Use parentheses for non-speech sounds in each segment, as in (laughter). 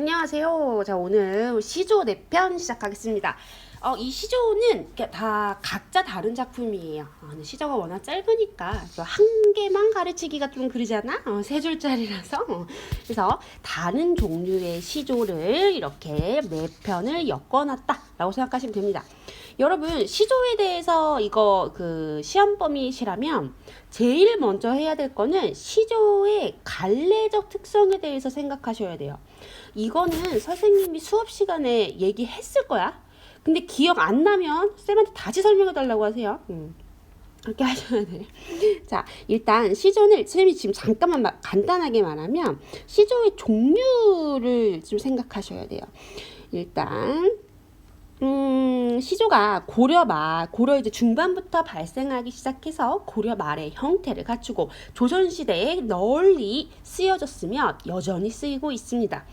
안녕하세요. 자, 오늘 시조 4편 시작하겠습니다. 어, 이 시조는 다 각자 다른 작품이에요. 어, 시조가 워낙 짧으니까 또한 개만 가르치기가 좀 그러잖아. 어, 세 줄짜리라서. 어, 그래서 다른 종류의 시조를 이렇게 네 편을 엮어놨다라고 생각하시면 됩니다. 여러분 시조에 대해서 이거 그 시험 범위시라면 제일 먼저 해야 될 거는 시조의 갈래적 특성에 대해서 생각하셔야 돼요. 이거는 선생님이 수업 시간에 얘기했을 거야. 근데 기억 안 나면 쌤한테 다시 설명해 달라고 하세요. 음. 그렇게 하셔야 돼요. (laughs) 자, 일단 시조는 쌤이 지금 잠깐만 마- 간단하게 말하면 시조의 종류를 좀 생각하셔야 돼요. 일단 음, 시조가 고려 말, 고려 이제 중반부터 발생하기 시작해서 고려 말의 형태를 갖추고 조선 시대에 널리 쓰여졌으며 여전히 쓰이고 있습니다.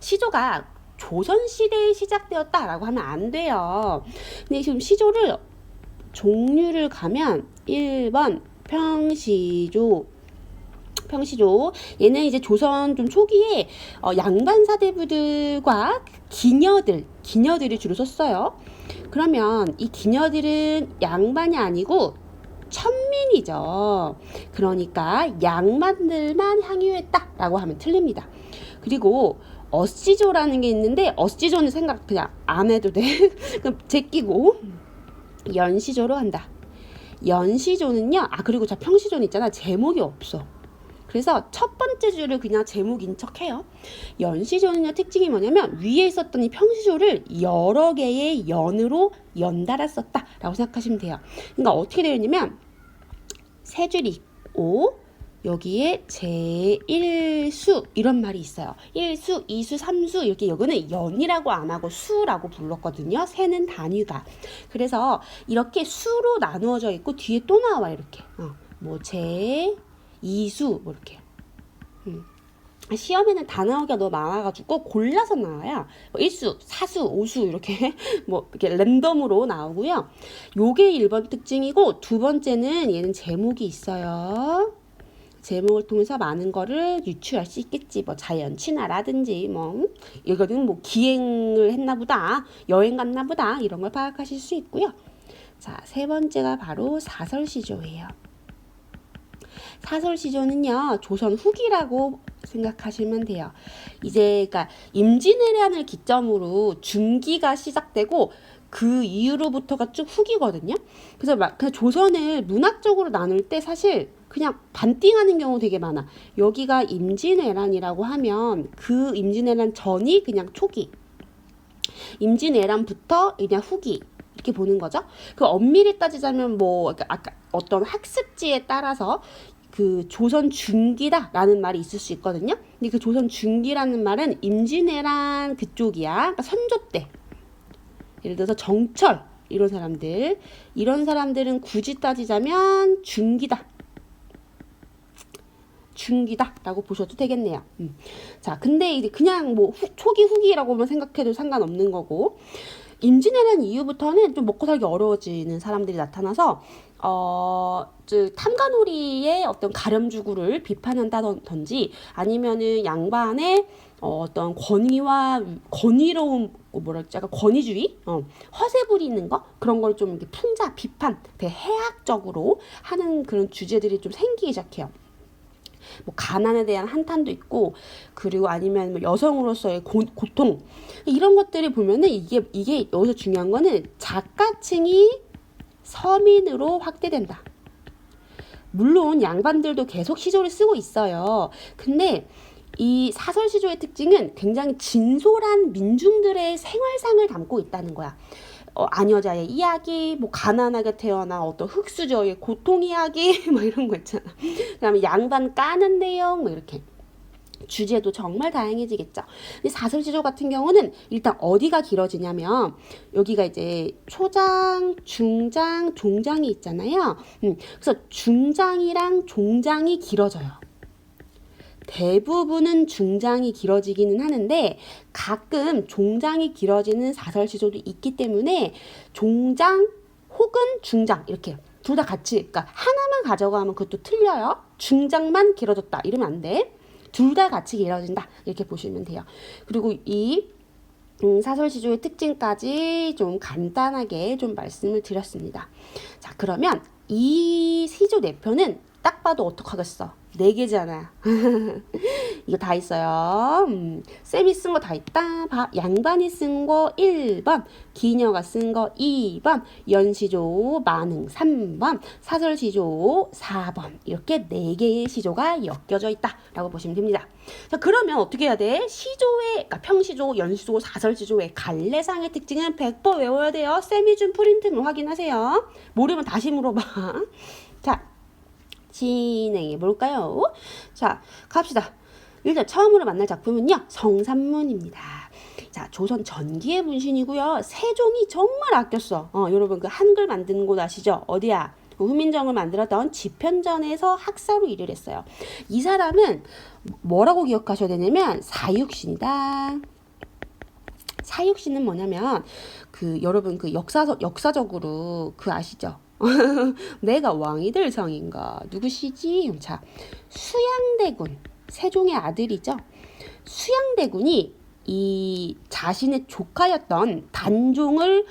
시조가 조선 시대에 시작되었다라고 하면 안 돼요. 근데 지금 시조를 종류를 가면 1번 평시조 평시조 얘는 이제 조선 좀 초기에 어, 양반 사대부들과 기녀들 기녀들이 주로 썼어요. 그러면 이 기녀들은 양반이 아니고 천민이죠. 그러니까 양반들만 향유했다라고 하면 틀립니다. 그리고 어시조라는 게 있는데 어시조는 생각 그냥 안 해도 돼. (laughs) 그럼 제끼고 연시조로 한다. 연시조는요. 아 그리고 저 평시조는 있잖아. 제목이 없어. 그래서 첫 번째 줄을 그냥 제목인 척 해요. 연시조는요 특징이 뭐냐면 위에 있었던 이 평시조를 여러 개의 연으로 연달아 썼다라고 생각하시면 돼요. 그러니까 어떻게 되어 있냐면 세 줄이 있고 여기에 제1수 이런 말이 있어요. 1수, 2수, 3수 이렇게 여기는 연이라고 안 하고 수라고 불렀거든요. 세는 단위가. 그래서 이렇게 수로 나누어져 있고 뒤에 또 나와 이렇게. 어, 뭐 제, 2수 뭐 이렇게. 음. 시험에는 다 나오기가 너무 많아가지고 골라서 나와요. 뭐 1수, 4수, 5수 이렇게 (laughs) 뭐 이렇게 랜덤으로 나오고요. 요게 1번 특징이고 두 번째는 얘는 제목이 있어요. 제목을 통해서 많은 거를 유추할 수 있겠지. 뭐 자연 친화라든지 뭐 이거는 뭐 기행을 했나 보다. 여행 갔나 보다. 이런 걸 파악하실 수 있고요. 자, 세 번째가 바로 사설시조예요. 사설시조는요, 조선 후기라고 생각하시면 돼요. 이제, 그니까, 임진왜란을 기점으로 중기가 시작되고, 그 이후로부터가 쭉 후기거든요. 그래서 막, 그냥 조선을 문학적으로 나눌 때 사실 그냥 반띵하는 경우 되게 많아. 여기가 임진왜란이라고 하면 그 임진왜란 전이 그냥 초기. 임진왜란부터 그냥 후기. 이렇게 보는 거죠. 그 엄밀히 따지자면 뭐 아까 어떤 학습지에 따라서 그 조선 중기다라는 말이 있을 수 있거든요. 근데 그 조선 중기라는 말은 임진왜란 그쪽이야. 그러니까 선조 때. 예를 들어서 정철 이런 사람들 이런 사람들은 굳이 따지자면 중기다. 중기다라고 보셔도 되겠네요. 음. 자, 근데 이제 그냥 뭐 후, 초기 후기라고만 생각해도 상관없는 거고 임진왜란 이후부터는 좀 먹고 살기 어려워지는 사람들이 나타나서 어, 즉 탐관오리의 어떤 가렴주구를 비판한다든지 아니면은 양반의 어, 어떤 권위와 권위로운 어, 뭐랄지 약간 권위주의, 어, 허세 부리는 거 그런 걸좀 풍자 비판, 대해학적으로 하는 그런 주제들이 좀 생기기 시작해요. 뭐 가난에 대한 한탄도 있고 그리고 아니면 뭐 여성으로서의 고, 고통 이런 것들을 보면은 이게 이게 여기서 중요한 거는 작가층이 서민으로 확대된다. 물론 양반들도 계속 시조를 쓰고 있어요. 근데 이 사설 시조의 특징은 굉장히 진솔한 민중들의 생활상을 담고 있다는 거야. 어, 아녀자의 이야기, 뭐 가난하게 태어난 어떤 흑수저의 고통 이야기, (laughs) 뭐 이런 거 있잖아. 그다음에 양반 까는 내용, 뭐 이렇게. 주제도 정말 다양해지겠죠. 근데 사설시조 같은 경우는 일단 어디가 길어지냐면 여기가 이제 초장, 중장, 종장이 있잖아요. 음, 그래서 중장이랑 종장이 길어져요. 대부분은 중장이 길어지기는 하는데 가끔 종장이 길어지는 사설시조도 있기 때문에 종장 혹은 중장 이렇게 둘 다 같이 그러니까 하나만 가져가면 그것도 틀려요. 중장만 길어졌다 이러면 안 돼. 둘 다 같이 이루어진다 이렇게 보시면 돼요. 그리고 이 음, 사설 시조의 특징까지 좀 간단하게 좀 말씀을 드렸습니다. 자 그러면 이 시조 내표는 딱 봐도 어떡하겠어? 네 개잖아. (laughs) 이거 다 있어요. 음, 쌤이 쓴 거 다 있다. 바, 양반이 쓴 거 1번, 기녀가 쓴 거 2번, 연시조, 만흥 3번, 사설시조 4번. 이렇게 네 개의 시조가 엮여져 있다 라고 보시면 됩니다. 자, 그러면 어떻게 해야 돼? 시조의, 그러니까 평시조, 연시조, 사설시조의 갈래상의 특징은 100% 외워야 돼요. 쌤이 준 프린트물 확인하세요. 모르면 다시 물어봐. (laughs) 자, 진행해 볼까요? 자, 갑시다. 일단 처음으로 만날 작품은요. 성산문입니다. 자, 조선 전기의 문신이고요. 세종이 정말 아꼈어. 어, 여러분 그 한글 만드는 곳 아시죠? 어디야? 그 후민정을 만들었던 지편전에서 학사로 일을 했어요. 이 사람은 뭐라고 기억하셔야 되냐면 사육신이다. 사육신은 뭐냐면 그 여러분 그 역사적 역사적으로 그 아시죠? (laughs) 내가 왕이 될 성인가 누구시지? 자 수양대군 세종의 아들이죠. 수양대군이 이 자신의 조카였던 단종을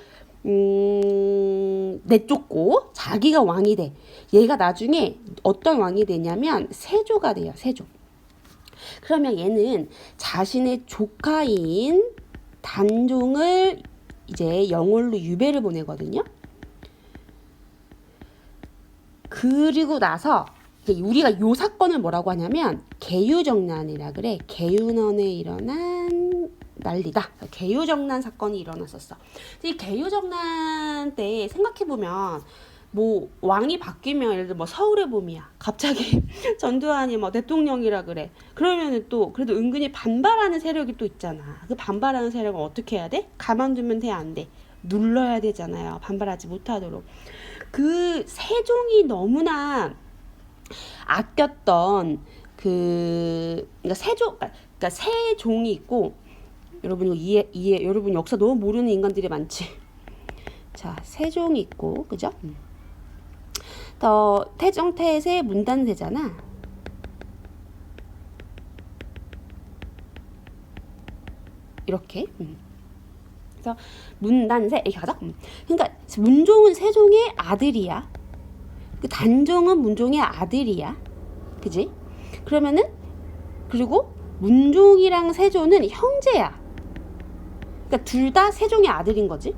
음, 내쫓고 자기가 왕이 돼. 얘가 나중에 어떤 왕이 되냐면 세조가 돼요. 세조. 그러면 얘는 자신의 조카인 단종을 이제 영월로 유배를 보내거든요. 그리고 나서 우리가 요 사건을 뭐라고 하냐면 개유정난이라 그래. 개윤원에 일어난 난리다. 개유정난 사건이 일어났었어. 이 개유정난 때 생각해 보면 뭐 왕이 바뀌면 예를 들어 뭐 서울의 봄이야. 갑자기 (laughs) 전두환이 뭐 대통령이라 그래. 그러면은 또 그래도 은근히 반발하는 세력이 또 있잖아. 그 반발하는 세력은 어떻게 해야 돼? 가만두면 돼 안 돼? 눌러야 되잖아요. 반발하지 못하도록. 그 세종이 너무나 아꼈던 그 그러니까 세종 그러니까 세종이 있고 여러분 이해 이해 여러분 역사 너무 모르는 인간들이 많지. (laughs) 자 세종이 있고 그죠? 음. 더 태종 태세 문단세잖아. 이렇게. 음. 그래서 문단세 이렇게 가자. 음. 그러니까 문종은 세종의 아들이야. 그 단종은 문종의 아들이야. 그지? 그러면은 그리고 문종이랑 세조는 형제야. 그러니까 둘 다 세종의 아들인 거지.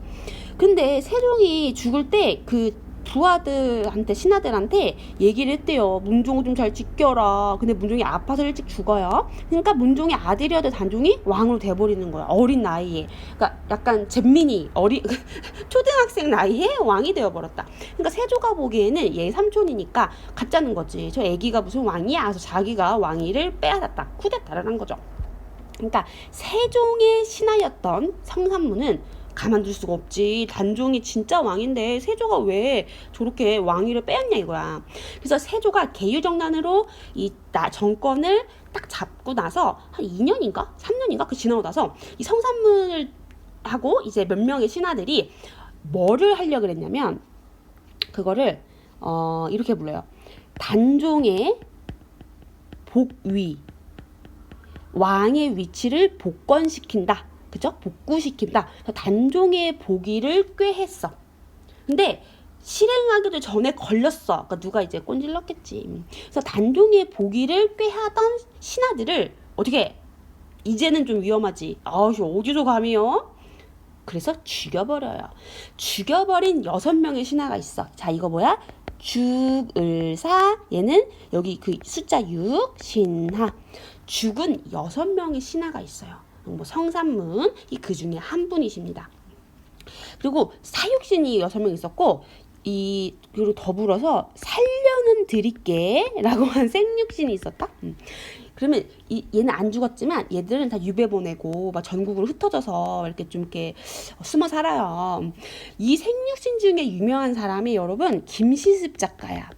근데 세종이 죽을 때 그 부하들한테 신하들한테 얘기를 했대요. 문종을 좀 잘 지켜라. 근데 문종이 아파서 일찍 죽어요. 그러니까 문종의 아들이어도 단종이 왕으로 돼버리는 거야. 어린 나이에. 그러니까 약간 잼민이 어리 (laughs) 초등학생 나이에 왕이 되어버렸다. 그러니까 세조가 보기에는 얘 삼촌이니까 가짜는 거지. 저 애기가 무슨 왕이야? 그래서 자기가 왕위를 빼앗았다. 쿠데타를 한 거죠. 그러니까 세종의 신하였던 성산문은 가만둘 수가 없지. 단종이 진짜 왕인데 세조가 왜 저렇게 왕위를 빼앗냐 이거야. 그래서 세조가 개유정난으로 이 나 정권을 딱 잡고 나서 한 2년인가 3년인가 그 지나고 나서 이 성산문을 하고 이제 몇 명의 신하들이 뭐를 하려 그랬냐면 그거를 어 이렇게 불러요. 단종의 복위 왕의 위치를 복권시킨다. 그죠? 복구시킨다. 단종의 복위를 꾀했어. 근데 실행하기도 전에 걸렸어. 그러니까 누가 이제 꼰질렀겠지. 그래서 단종의 복위를 꾀하던 신하들을 어떻게 이제는 좀 위험하지. 아우 어디서 감이요? 그래서 죽여버려요. 죽여버린 여섯 명의 신하가 있어. 자 이거 뭐야? 죽을사 얘는 여기 그 숫자 6 신하 죽은 여섯 명의 신하가 있어요. 뭐 성산문 이 그 중에 한 분이십니다. 그리고 사육신이 여섯 명 있었고 이 그리고 더불어서 살려는 드릴게라고 (laughs) 한 생육신이 있었다. 음. 그러면 이, 얘는 안 죽었지만 얘들은 다 유배 보내고 막 전국으로 흩어져서 이렇게 좀 이렇게 숨어 살아요. 이 생육신 중에 유명한 사람이 여러분 김시습 작가야.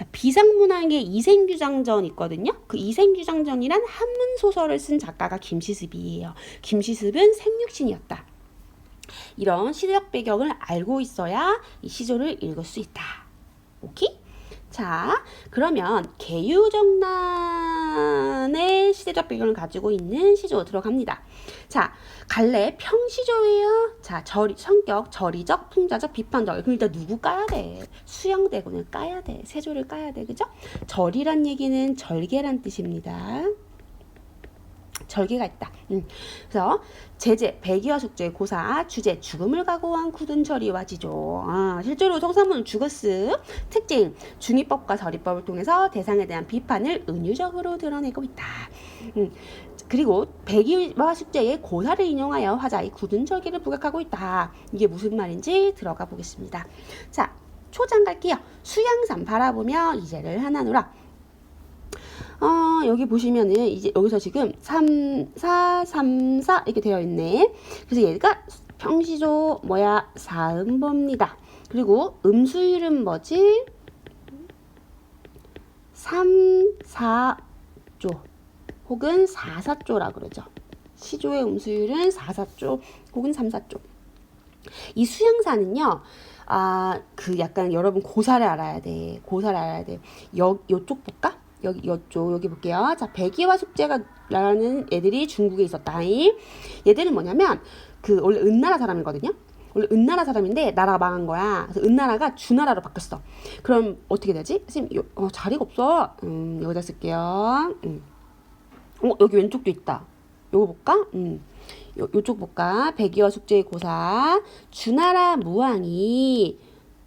자, 비상문학의 이생규장전 있거든요. 그 이생규장전이란 한문 소설을 쓴 작가가 김시습이에요. 김시습은 생육신이었다. 이런 시대적 배경을 알고 있어야 이 시조를 읽을 수 있다. 오케이? 자, 그러면 개유정란의 시대적 배경을 가지고 있는 시조 들어갑니다. 자, 갈래 평시조예요. 자, 절 성격 절이적, 풍자적, 비판적. 그럼 일단 누구 까야 돼? 수양대군을 까야 돼. 세조를 까야 돼. 그죠? 절이란 얘기는 절개란 뜻입니다. 절개가 있다. 음. 그래서 제재, 배기와 숙제, 고사, 주제, 죽음을 각오한 굳은 절이와 지조. 아, 실제로 성산문은 죽었음. 특징, 중의법과 절이법을 통해서 대상에 대한 비판을 은유적으로 드러내고 있다. 음. 그리고 배기와 숙제의 고사를 인용하여 화자의 굳은 절개를 부각하고 있다. 이게 무슨 말인지 들어가 보겠습니다. 자, 초장 갈게요. 수양산 바라보며 이제를 하나노라. 어, 여기 보시면은 이제 여기서 지금 3, 4, 3, 4 이렇게 되어 있네. 그래서 얘가 평시조 뭐야? 사음보입니다. 그리고 음수율은 뭐지? 3, 4조 혹은 4, 4조라 그러죠. 시조의 음수율은 4, 4조 혹은 3, 4조. 이 수양사는요. 아, 그 약간 여러분 고사를 알아야 돼. 고사를 알아야 돼. 여, 요쪽 볼까? 여기 요쪽 여기 볼게요. 자, 백이와 숙제가라는 애들이 중국에 있었다. 얘들은 뭐냐면 그 원래 은나라 사람이거든요. 원래 은나라 사람인데 나라가 망한 거야. 그래서 은나라가 주나라로 바뀌었어. 그럼 어떻게 되지? 선생님 요, 어, 자리가 없어. 음, 여기다 쓸게요. 음. 어, 여기 왼쪽도 있다. 요거 볼까? 음. 요, 요쪽 볼까? 백이와 숙제의 고사. 주나라 무왕이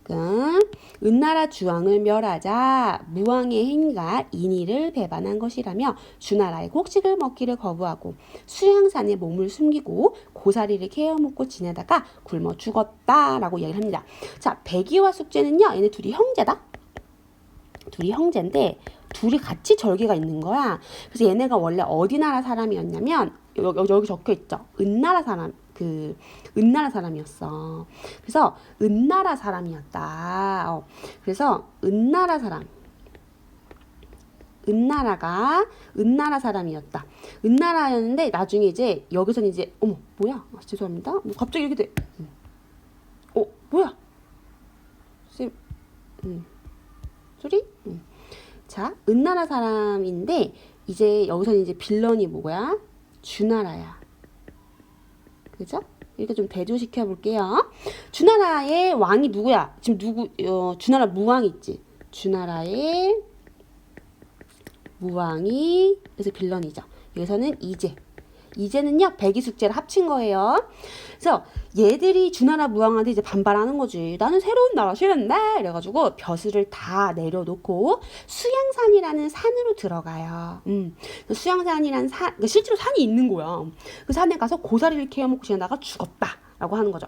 그 은나라 주왕을 멸하자 무왕의 행위가 인의를 배반한 것이라며 주나라의 곡식을 먹기를 거부하고 수양산에 몸을 숨기고 고사리를 케어먹고 지내다가 굶어 죽었다라고 이야기를 합니다. 자, 백이와 숙제는요, 얘네 둘이 형제다. 둘이 형제인데 둘이 같이 절개가 있는 거야. 그래서 얘네가 원래 어디 나라 사람이었냐면 여기, 여기 적혀 있죠. 은나라 사람. 그 은나라 사람이었어. 그래서 은나라 사람이었다. 어. 그래서 은나라 사람. 은나라가 은나라 사람이었다. 은나라였는데 나중에 이제 여기서는 이제 어머 뭐야? 아, 죄송합니다. 뭐 갑자기 이렇게 돼. 음. 어 뭐야? 쌤, 음. 소리? 음. 자, 은나라 사람인데 이제 여기서는 이제 빌런이 뭐야? 주나라야. 그죠? 이렇게 좀 대조시켜 볼게요. 주나라의 왕이 누구야? 지금 누구? 어, 주나라 무왕이 있지. 주나라의 무왕이 그래서 빌런이죠. 여기서는 이제 이제는요 백이 숙제를 합친 거예요. 그래서 얘들이 주나라 무왕한테 이제 반발하는 거지. 나는 새로운 나라 싫은데 이래가지고 벼슬을 다 내려놓고 수양산이라는 산으로 들어가요. 음, 수양산이라는 산, 그러니까 실제로 산이 있는 거야. 그 산에 가서 고사리를 캐어먹고 지내다가 죽었다라고 하는 거죠.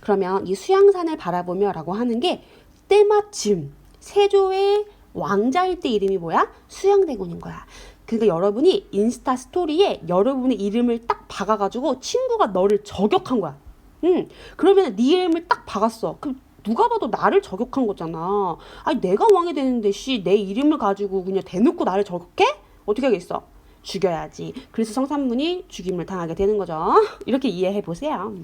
그러면 이 수양산을 바라보며라고 하는 게 때마침 세조의 왕자일 때 이름이 뭐야? 수양대군인 거야. 그러니까 여러분이 인스타 스토리에 여러분의 이름을 딱 박아가지고 친구가 너를 저격한 거야. 응. 그러면 네 이름을 딱 박았어. 그럼 누가 봐도 나를 저격한 거잖아. 아니 내가 왕이 되는데 씨 내 이름을 가지고 그냥 대놓고 나를 저격해? 어떻게 하겠어? 죽여야지. 그래서 성산문이 죽임을 당하게 되는 거죠. (laughs) 이렇게 이해해 보세요.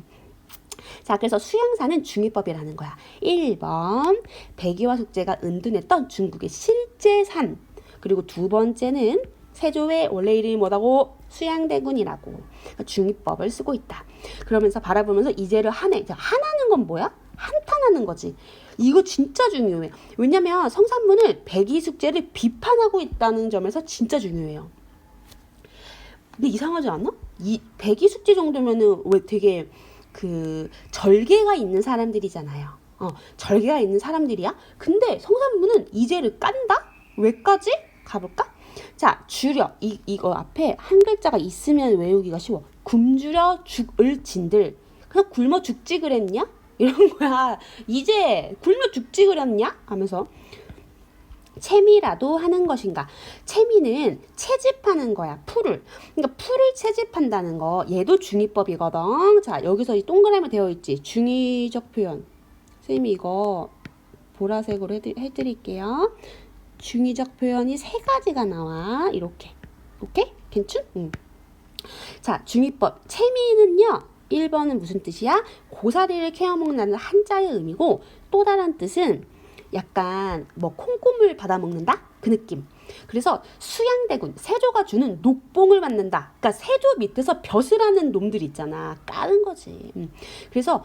자, 그래서 수양사는 중위법이라는 거야. 1번, 백이와 숙제가 은둔했던 중국의 실제 산. 그리고 두 번째는 세조의 원래 이름이 뭐라고? 수양대군이라고. 그러니까 중위법을 쓰고 있다. 그러면서 바라보면서 이제를 하네. 하나는 건 뭐야? 한탄하는 거지. 이거 진짜 중요해. 왜냐면 성산문을 백이 숙제를 비판하고 있다는 점에서 진짜 중요해요. 근데 이상하지 않아? 이 백이 숙제 정도면은 왜 되게 그 절개가 있는 사람들이잖아요. 어, 절개가 있는 사람들이야. 근데 성산문은 이제를 깐다? 왜까지? 가볼까? 자, 줄여. 이, 이거 앞에 한 글자가 있으면 외우기가 쉬워. 굶주려 죽을 진들. 그냥 굶어 죽지 그랬냐? 이런 거야. 이제 굶어 죽지 그랬냐? 하면서 채미라도 하는 것인가? 채미는 채집하는 거야. 풀을. 그러니까 풀을 채집한다는 거. 얘도 중의법이거든. 자, 여기서 이 동그라미 되어 있지. 중의적 표현. 선생님이 이거 보라색으로 해드, 해드릴게요. 중의적 표현이 세 가지가 나와. 이렇게. 오케이? 괜찮? 응. 자, 중의법. 채미는요. 1번은 무슨 뜻이야? 고사리를 케어먹는다는 한자의 의미고 또 다른 뜻은 약간 뭐 콩고물 받아 먹는다 그 느낌. 그래서 수양대군 세조가 주는 녹봉을 받는다. 그러니까 세조 밑에서 벼슬하는 놈들 있잖아. 까는 거지. 음. 그래서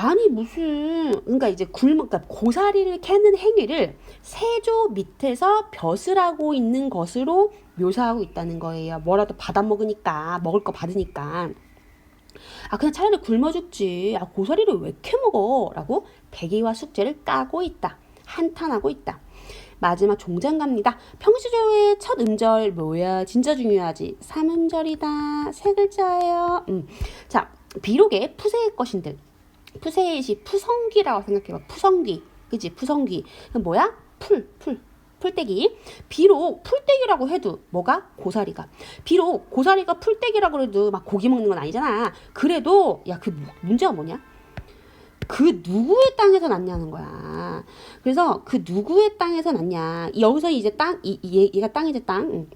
아니 무슨 그러니까 이제 굶어 그러니까 고사리를 캐는 행위를 세조 밑에서 벼슬 하고 있는 것으로 묘사하고 있다는 거예요. 뭐라도 받아 먹으니까 먹을 거 받으니까. 아 그냥 차라리 굶어 죽지. 아 고사리를 왜 캐 먹어?라고 백의와 숙제를 까고 있다. 한탄하고 있다. 마지막 종장 갑니다. 평시조의 첫 음절 뭐야? 진짜 중요하지. 삼음절이다. 세 글자예요. 음. 자, 비록의 푸세의 것인들. 푸세의시 푸성귀라고 생각해봐. 푸성귀. 그지? 그럼 뭐야? 풀, 풀. 풀떼기. 비록 풀떼기라고 해도 뭐가? 고사리가. 비록 고사리가 풀떼기라고 해도 막 고기 먹는 건 아니잖아. 그래도 야 그 문제가 뭐냐? 그 누구의 땅에서 났냐는 거야. 그래서 그 누구의 땅에서 났냐. 여기서 이제 땅, 이, 이- 얘가 땅이지 땅.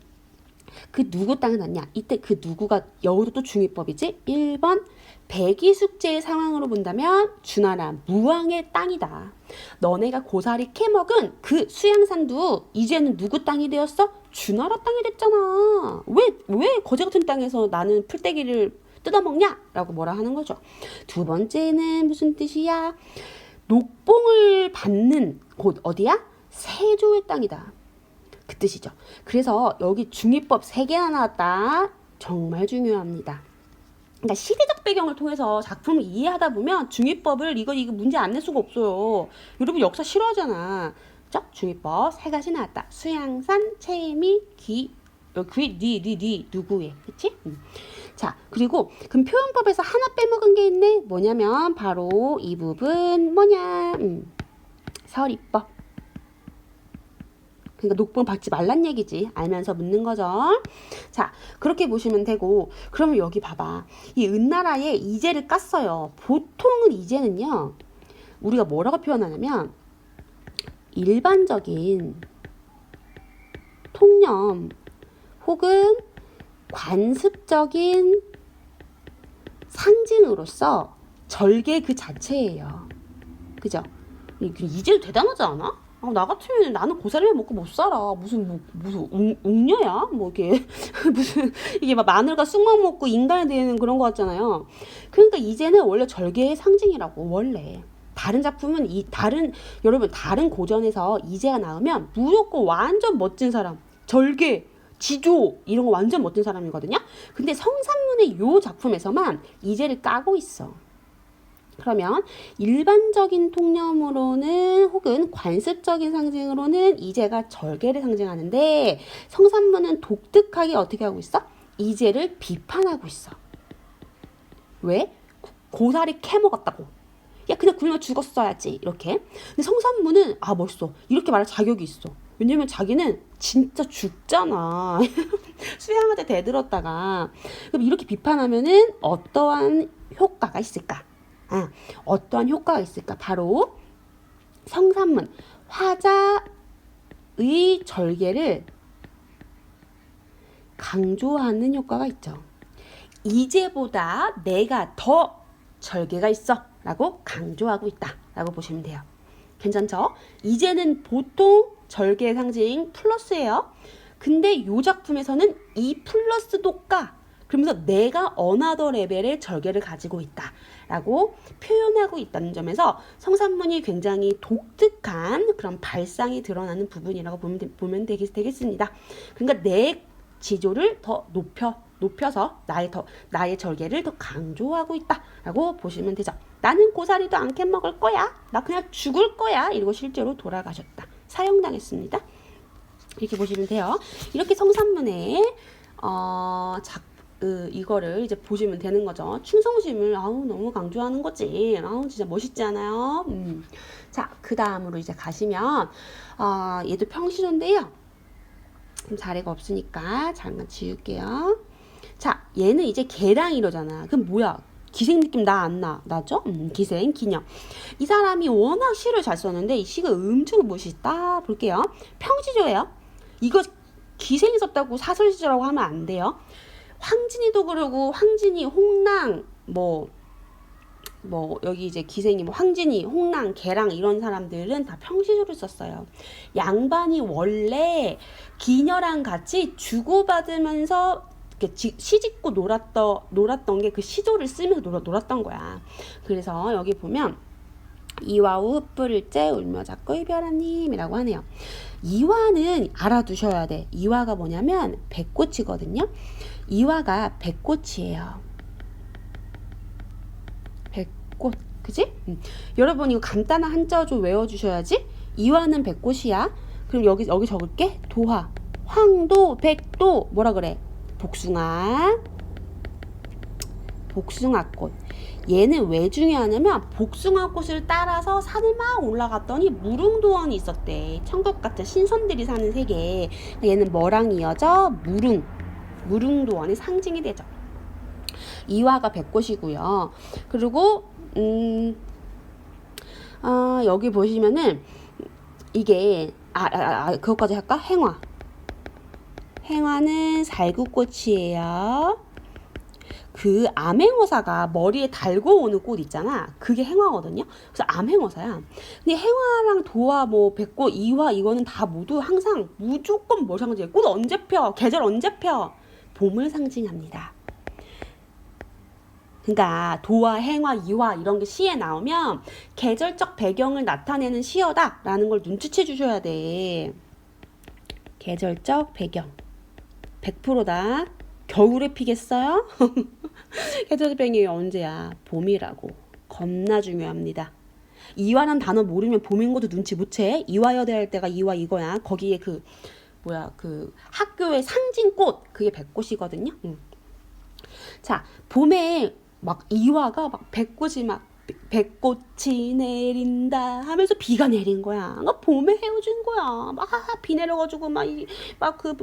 응. 그 누구 땅에 났냐. 이때 그 누구가 여기도 또 중위법이지. 1번 백이 숙제의 상황으로 본다면 주나라 무왕의 땅이다. 너네가 고사리 캐먹은 그 수양산도 이제는 누구 땅이 되었어? 주나라 땅이 됐잖아. 왜, 왜 거지 같은 땅에서 나는 풀떼기를 뜯어먹냐? 라고 뭐라 하는 거죠. 두 번째는 무슨 뜻이야? 녹봉을 받는 곳 어디야? 세조의 땅이다. 그 뜻이죠. 그래서 여기 중위법 세 개나 나왔다. 정말 중요합니다. 그러니까 시대적 배경을 통해서 작품을 이해하다 보면 중위법을 이거 이거 문제 안 낼 수가 없어요. 여러분 역사 싫어하잖아. 그죠? 중위법 세 가지 나왔다. 수양산, 채미, 기, 어, 귀, 니, 니, 니, 누구의, 그치? 음. 자, 그리고 그럼 표현법에서 하나 빼먹은 게 있네. 뭐냐면 바로 이 부분 뭐냐? 음. 설이법. 그러니까 녹봉 받지 말란 얘기지. 알면서 묻는 거죠. 자, 그렇게 보시면 되고, 그러면 여기 봐봐. 이 은나라에 이제를 깠어요. 보통은 이제는요, 우리가 뭐라고 표현하냐면, 일반적인 통념 혹은 관습적인 상징으로서 절개 그 자체예요. 그죠? 이- 이제도 대단하지 않아? 아, 나 같으면 나는 고사리를 먹고 못 살아. 무슨 뭐, 무슨 웅, 웅녀야? 뭐 이게 (laughs) 무슨 이게 막 마늘과 쑥만 먹고 인간이 되는 그런 거 같잖아요. 그러니까 이제는 원래 절개의 상징이라고 원래. 다른 작품은 이 다른 여러분 다른 고전에서 이제가 나오면 무조건 완전 멋진 사람 절개 지조 이런 거 완전 멋진 사람이거든요. 근데 성산문의 요 작품에서만 이제를 까고 있어. 그러면 일반적인 통념으로는 혹은 관습적인 상징으로는 이제가 절개를 상징하는데 성산문은 독특하게 어떻게 하고 있어? 이제를 비판하고 있어. 왜? 고사리 캐먹었다고. 야 그냥 굶어 죽었어야지 이렇게. 근데 성산문은 아 멋있어 이렇게 말할 자격이 있어. 왜냐면 자기는 진짜 죽잖아. (laughs) 수양한테 대들었다가 그럼 이렇게 비판하면은 어떠한 효과가 있을까? 아, 어떠한 효과가 있을까? 바로 성산문 화자의 절개를 강조하는 효과가 있죠. 이제보다 내가 더 절개가 있어 라고 강조하고 있다 라고 보시면 돼요. 괜찮죠? 이제는 보통 절개의 상징 플러스예요. 근데 이 작품에서는 이 플러스도 까 그러면서 내가 어나더 레벨의 절개를 가지고 있다 라고 표현하고 있다는 점에서 성산문이 굉장히 독특한 그런 발상이 드러나는 부분이라고 보면, 되- 보면 되겠, 되겠 습니다. 그러니까 내 지조를 더 높여 높여서 나의 더 나의 절개를 더 강조하고 있다라고 보시면 되죠. 나는 고사리도 안 캐 먹을 거야. 나 그냥 죽을 거야. 이러고 실제로 돌아가셨다. 사형당했습니다. 이렇게 보시면 돼요. 이렇게 성산문에 어, 작, 으, 이거를 이제 보시면 되는 거죠. 충성심을 아우 너무 강조하는 거지. 아우 진짜 멋있지 않아요? 음. 자, 그 다음으로 이제 가시면 어, 얘도 평시조인데요. 좀 자리가 없으니까 잠깐 지울게요. 자, 얘는 이제 개랑 이러잖아. 그럼 뭐야? 기생 느낌 나 안 나? 나죠? 음, 기생, 기념. 이 사람이 워낙 시를 잘 썼는데 이 시가 엄청 멋있다. 볼게요. 평지조예요. 이거 기생이 썼다고 사설시조라고 하면 안 돼요. 황진이도 그러고 황진이, 홍랑, 뭐뭐 여기 이제 기생이 뭐 황진이, 홍랑, 개랑 이런 사람들은 다 평시조를 썼어요. 양반이 원래 기녀랑 같이 주고받으면서 시집고 놀았던 놀았던 게 그 시조를 쓰면서 놀, 놀았던 거야. 그래서 여기 보면 이와우 흩뿌릴째 울며 자꾸 이별하님이라고 하네요. 이화는 알아두셔야 돼. 이화가 뭐냐면 백꽃이거든요. 이화가 백꽃이에요. 백꽃, 그지? 음. 여러분 이거 간단한 한자 좀 외워주셔야지. 이화는 백꽃이야. 그럼 여기 여기 적을게. 도화, 황도, 백도 뭐라 그래? 복숭아, 복숭아꽃. 얘는 왜 중요하냐면 복숭아꽃을 따라서 산을 막 올라갔더니 무릉도원이 있었대. 천국 같은 신선들이 사는 세계. 얘는 뭐랑 이어져? 무릉. 무릉도원의 상징이 되죠. 이화가 백꽃이고요. 그리고 음, 아, 여기 보시면은 이게 아, 아, 아 그것까지 할까? 행화. 행화는 살구꽃이에요. 그 암행어사가 머리에 달고 오는 꽃 있잖아. 그게 행화거든요. 그래서 암행어사야. 근데 행화랑 도화, 뭐 백꽃, 이화 이거는 다 모두 항상 무조건 뭘 상징해? 꽃 언제 펴? 계절 언제 펴? 봄을 상징합니다. 그러니까 도화, 행화, 이화 이런 게 시에 나오면 계절적 배경을 나타내는 시어다라는 걸 눈치채 주셔야 돼. 계절적 배경. 100%다. 겨울에 피겠어요? (laughs) 계절적 배경이 언제야? 봄이라고. 겁나 중요합니다. 이화란 단어 모르면 봄인 것도 눈치 못 채. 이화여대 할 때가 이화 이거야. 거기에 그 뭐야 그 학교의 상징꽃 그게 백꽃이거든요. 응. 자 봄에 막 이화가 막 백꽃이 막 백꽃이 내린다 하면서 비가 내린 거야. 막 봄에 헤어진 거야. 막 비 내려가지고 막막그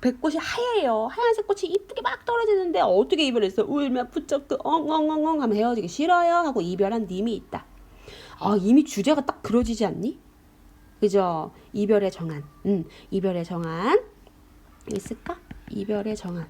백꽃이 하얘요. 하얀색 꽃이 이쁘게 막 떨어지는데 어떻게 이별했어? 울며 붙잡고 엉엉엉엉 하면 헤어지기 싫어요 하고 이별한 님이 있다. 아 이미 주제가 딱 그려지지 않니? 그죠? 이별의 정한. 음, 이별의 정한. 있을까? 이별의 정한.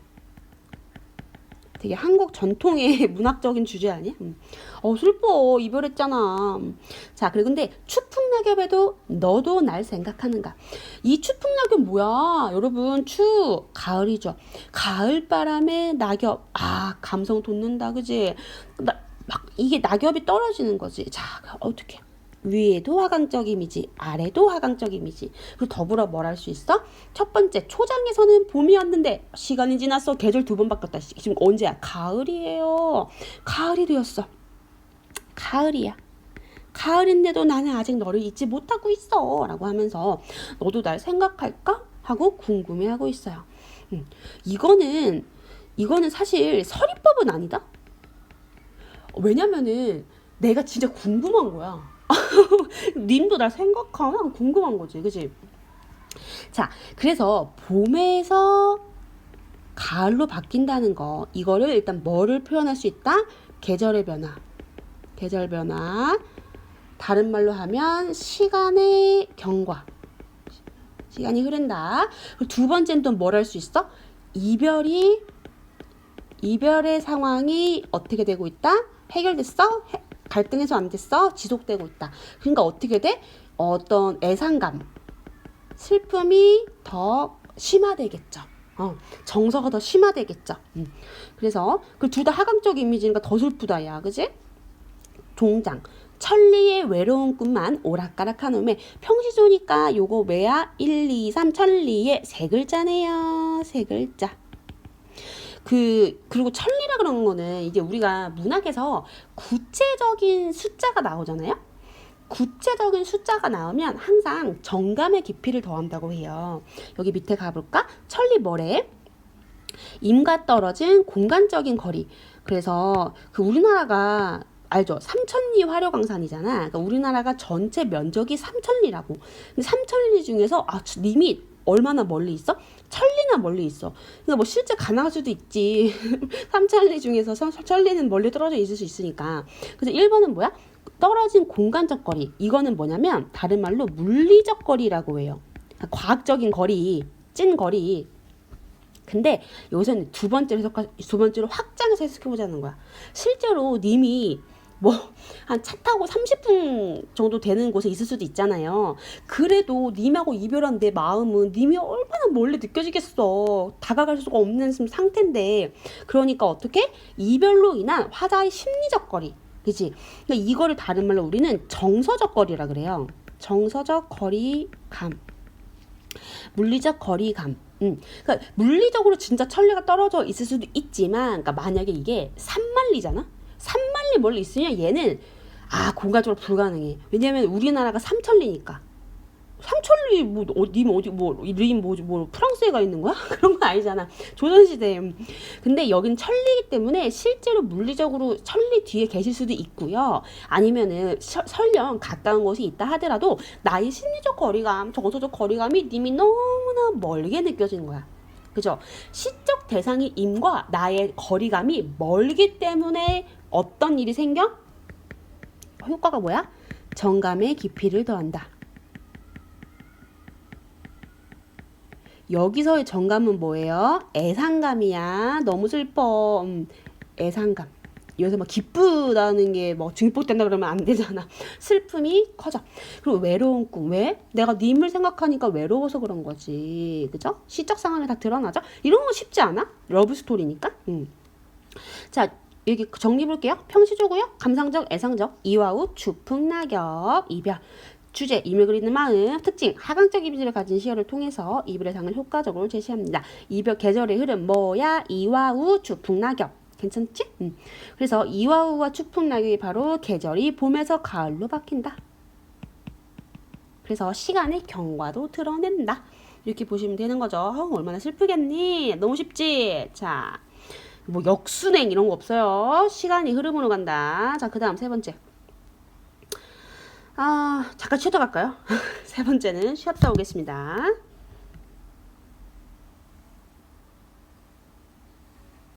되게 한국 전통의 (laughs) 문학적인 주제 아니야? 음. 어, 슬퍼. 이별했잖아. 음. 자, 그리고 근데 추풍낙엽에도 너도 날 생각하는가? 이 추풍낙엽 뭐야? 여러분, 추, 가을이죠. 가을 바람에 낙엽. 아, 감성 돋는다. 그지? 나, 막 이게 낙엽이 떨어지는 거지. 자, 어떻게? 위에도 화강적 이미지, 아래도 화강적 이미지. 그리고 더불어 뭘 할 수 있어? 첫 번째, 초장에서는 봄이었는데 시간이 지났어. 계절 두 번 바뀌었다. 지금 언제야? 가을이에요. 가을이 되었어. 가을이야. 가을인데도 나는 아직 너를 잊지 못하고 있어. 라고 하면서 너도 날 생각할까? 하고 궁금해하고 있어요. 음, 이거는 이거는 사실 서리법은 아니다. 왜냐면은 내가 진짜 궁금한 거야. (laughs) 님도 날 생각하나 궁금한 거지, 그지? 자, 그래서 봄에서 가을로 바뀐다는 거, 이거를 일단 뭐를 표현할 수 있다? 계절의 변화. 계절 변화. 다른 말로 하면 시간의 경과. 시간이 흐른다. 두 번째는 또 뭘 할 수 있어? 이별이 이별의 상황이 어떻게 되고 있다? 해결됐어? 해, 갈등해서 안 됐어? 지속되고 있다. 그러니까 어떻게 돼? 어떤 애상감, 슬픔이 더 심화되겠죠. 어, 정서가 더 심화되겠죠. 음. 그래서 그 둘 다 하강적 이미지니까 더 슬프다, 야, 그지? 종장. 천리의 외로운 꿈만 오락가락한 놈에 평시조니까 요거 왜야? 1, 2, 3 천리의 세 글자네요. 세 글자. 그 그리고 천리라 그런 거는 이제 우리가 문학에서 구체적인 숫자가 나오잖아요. 구체적인 숫자가 나오면 항상 정감의 깊이를 더한다고 해요. 여기 밑에 가볼까? 천리 뭐래? 임과 떨어진 공간적인 거리. 그래서 그 우리나라가 알죠? 삼천리 화려광산이잖아. 그러니까 우리나라가 전체 면적이 삼천리라고. 근데 삼천리 중에서 아, 님이 얼마나 멀리 있어? 천리나 멀리 있어. 그러니까 뭐 실제 가능할 수도 있지. (laughs) 삼천리 중에서 천리는 멀리 떨어져 있을 수 있으니까. 그래서 1번은 뭐야? 떨어진 공간적 거리. 이거는 뭐냐면 다른 말로 물리적 거리라고 해요. 과학적인 거리, 찐 거리. 근데 여기서는 두 번째로 두 번째로 확장해서 해석해 보자는 거야. 실제로 님이 뭐 한 차 타고 30분 정도 되는 곳에 있을 수도 있잖아요. 그래도 님하고 이별한 내 마음은 님이 얼마나 멀리 느껴지겠어. 다가갈 수가 없는 상태인데 그러니까 어떻게 이별로 인한 화자의 심리적 거리, 그지? 그러니까 이거를 다른 말로 우리는 정서적 거리라 그래요. 정서적 거리감. 물리적 거리감. 음, 그러니까 물리적으로 진짜 천리가 떨어져 있을 수도 있지만, 그러니까 만약에 이게 산만리잖아. 산만리 멀리 있으면 얘는 아 공간적으로 불가능해. 왜냐면 우리나라가 삼천리니까. 삼천리 뭐 어디 어디 뭐림 뭐지 뭐 프랑스에 가 있는 거야? (laughs) 그런 건 아니잖아. 조선 시대. 근데 여긴 천리이기 때문에 실제로 물리적으로 천리 뒤에 계실 수도 있고요. 아니면은 서- 설령 가까운 곳이 있다 하더라도 나의 심리적 거리감, 정서적 거리감이 님이 너무나 멀게 느껴지는 거야. 그죠? 시적 대상이 임과 나의 거리감이 멀기 때문에 어떤 일이 생겨? 효과가 뭐야? 정감의 깊이를 더한다. 여기서의 정감은 뭐예요? 애상감이야. 너무 슬퍼. 음, 애상감. 여기서 막 기쁘다는 게 뭐 증폭된다 그러면 안 되잖아. 슬픔이 커져. 그리고 외로운 꿈. 왜? 내가 님을 생각하니까 외로워서 그런 거지. 그죠? 시적 상황이 다 드러나죠? 이런 거 쉽지 않아? 러브 스토리니까. 음. 자, 여기 정리 볼게요. 평시조고요. 감상적, 애상적, 이와우, 주풍, 낙엽, 이별. 주제, 이별 그리는 마음, 특징, 하강적 이미지를 가진 시어를 통해서 이별의 상을 효과적으로 제시합니다. 이별 계절의 흐름, 뭐야, 이와우, 주풍, 낙엽. 괜찮지? 음. 그래서 이와우와 추풍, 낙엽이 바로 계절이 봄에서 가을로 바뀐다. 그래서 시간의 경과도 드러낸다. 이렇게 보시면 되는 거죠. 어, 얼마나 슬프겠니? 너무 쉽지? 자, 뭐 역순행 이런 거 없어요. 시간이 흐름으로 간다. 자, 그 다음 세 번째. 아, 잠깐 쉬었다 갈까요? (laughs) 세 번째는 쉬었다 오겠습니다.